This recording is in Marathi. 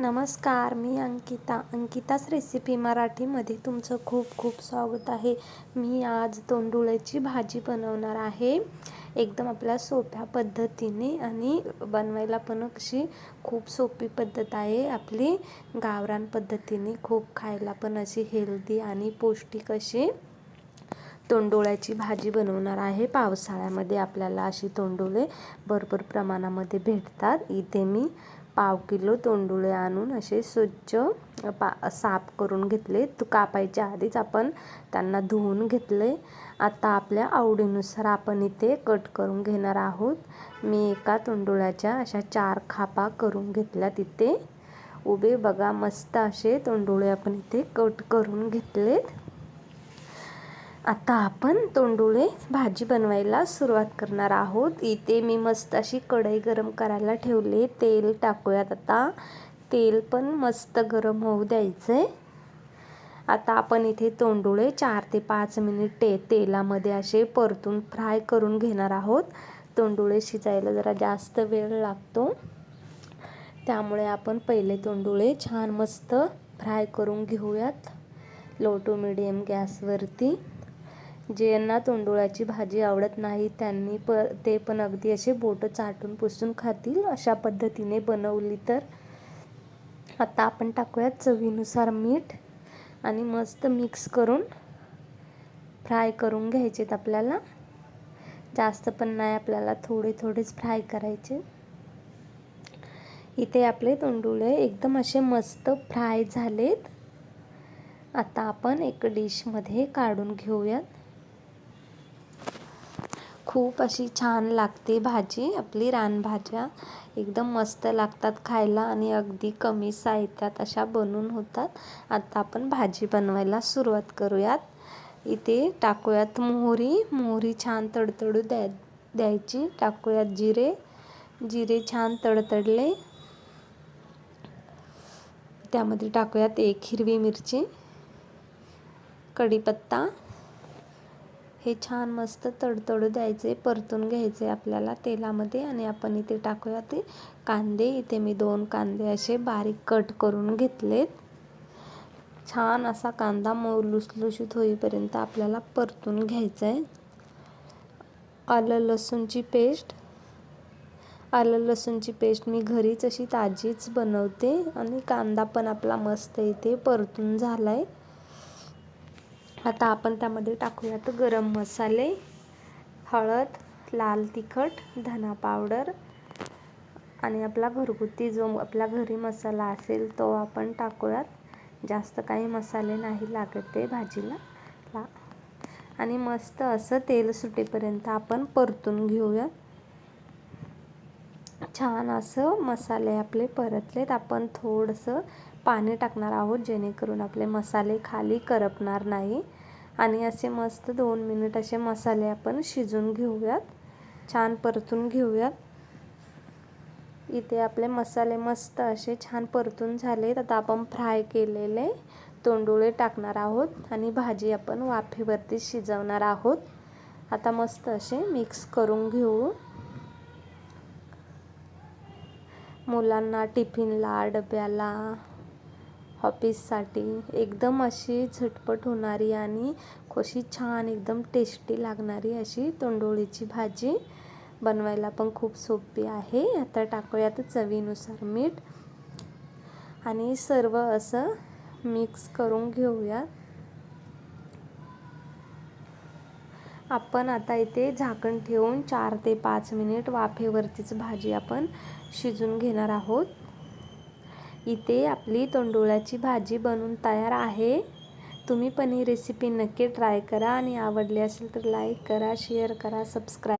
नमस्कार मी अंकिता. अंकिताच रेसिपी मराठीमध्ये तुमचं खूप खूप स्वागत आहे. मी आज तोंडुळ्याची भाजी बनवणार आहे. एकदम आपल्या सोप्या पद्धतीने आणि बनवायला पण अशी खूप सोपी पद्धत आहे. आपली गावरान पद्धतीने खूप खायला पण अशी हेल्दी आणि पौष्टिक अशी तोंडोळ्याची भाजी बनवणार आहे. पावसाळ्यामध्ये आपल्याला अशी तोंडोळे भरपूर प्रमाणामध्ये भेटतात. इथे मी पाव किलो तोंडुळे आणून असे स्वच्छ पा साफ करून घेतले. तू कापायच्या आधीच आपण त्यांना धुवून घेतले. आता आपल्या आवडीनुसार आपण इथे कट करून घेणार आहोत. मी एका तोंडुळ्याच्या अशा चार खापा करून घेतल्या तिथे उभे बघा मस्त असे तोंडुळे आपण इथे कट करून घेतलेत. आता आपण तोंडुळे भाजी बनवायला सुरुवात करणार आहोत. इथे मी मस्त अशी कढई गरम करायला ठेवले तेल टाकूयात आता. तेल पण मस्त गरम होऊ द्यायचं आता आपण इथे तोंडुळे चार ते पाच मिनिट ते तेलामध्ये असे परतून फ्राय करून घेणार आहोत. तोंडुळे शिजायला जरा जास्त वेळ लागतो. त्यामुळे आपण पहिले तोंडुळे छान मस्त फ्राय करून घेऊयात. लो टू मिडियम गॅसवरती. ज्यांना तोंडुळाची भाजी आवडत नाही त्यांनी प ते पण अगदी असे बोटं चाटून पुसून खातील अशा पद्धतीने बनवली तर. आता आपण टाकूयात चवीनुसार मीठ आणि मस्त मिक्स करून फ्राय करून घ्यायचेत आपल्याला. जास्त पण नाही आपल्याला थोडे थोडेच फ्राय करायचे. इथे आपले तोंडुळे एकदम असे मस्त फ्राय झालेत. आता आपण एक डिशमध्ये काढून घेऊयात. खूप अशी छान लागते भाजी आपली रानभाज्या. एकदम मस्त लागतात खायला आणि अगदी कमी साहित्यात अशा बनवून होतात. आता आपण भाजी बनवायला सुरुवात करूयात. इथे टाकूयात मोहरी. मोहरी छान तडतडू द्या द्यायची. टाकूयात जिरे. जिरे छान तडतडले. त्यामध्ये टाकूयात एक हिरवी मिरची. कढीपत्ता. हे छान मस्त तडतडू द्यायचे परतून घ्यायचे आपल्याला तेलामध्ये आणि आपण इथे टाकूया ते कांदे. इथे मी दोन कांदे असे बारीक कट करून घेतलेत. छान असा कांदा मऊ लुसलुशीत होईपर्यंत आपल्याला परतून घ्यायचं आहे आलं लसूणची पेस्ट. आलं लसूणची पेस्ट मी घरीच अशी ताजीच बनवते आणि कांदा पण आपला मस्त इथे परतून झाला आहे आता आपण त्यामध्ये टाकूयात गरम मसाले हळद लाल तिखट धना पावडर आणि आपला घरगुती जो आपला घरी मसाला असेल तो आपण टाकूयात. जास्त काही मसाले नाही लागत ते भाजीला. ला. आणि मस्त असं तेल सुटेपर्यंत आपण परतून घेऊयात. छान असं मसाले आपले परतलेत. आपण थोडंसं पाणी टाकणार आहोत जेणेकरून आपले मसाले खाली करपणार नाही. आणि असे मस्त दोन मिनिट असे मसाले आपण शिजून घेऊयात. छान परतून घेऊयात. इथे आपले मसाले मस्त असे छान परतून झालेत. आता आपण फ्राय केलेले तोंडुळे टाकणार आहोत आणि भाजी आपण वाफेवरती शिजवणार आहोत. आता मस्त असे मिक्स करून घेऊ. मुलांना टिफिनला डब्याला ऑफिससाठी एकदम अशी झटपट होणारी आणि कशी छान एकदम टेस्टी लागणारी अशी तोंडोळीची भाजी बनवायला पण खूप सोपी आहे. आता टाकूयात चवीनुसार मीठ. आणि सर्व असं मिक्स करून घेऊयात आपण आता इथे झाकण ठेवून चार ते पाच मिनिट वाफेवरतीच भाजी आपण शिजून घेणार आहोत. इथे आपली तोंडुळाची भाजी बनून तयार आहे. तुम्ही पण ही रेसिपी नक्की ट्राय करा आणि आवडली असेल तर लाईक करा शेअर करा सबस्क्राईब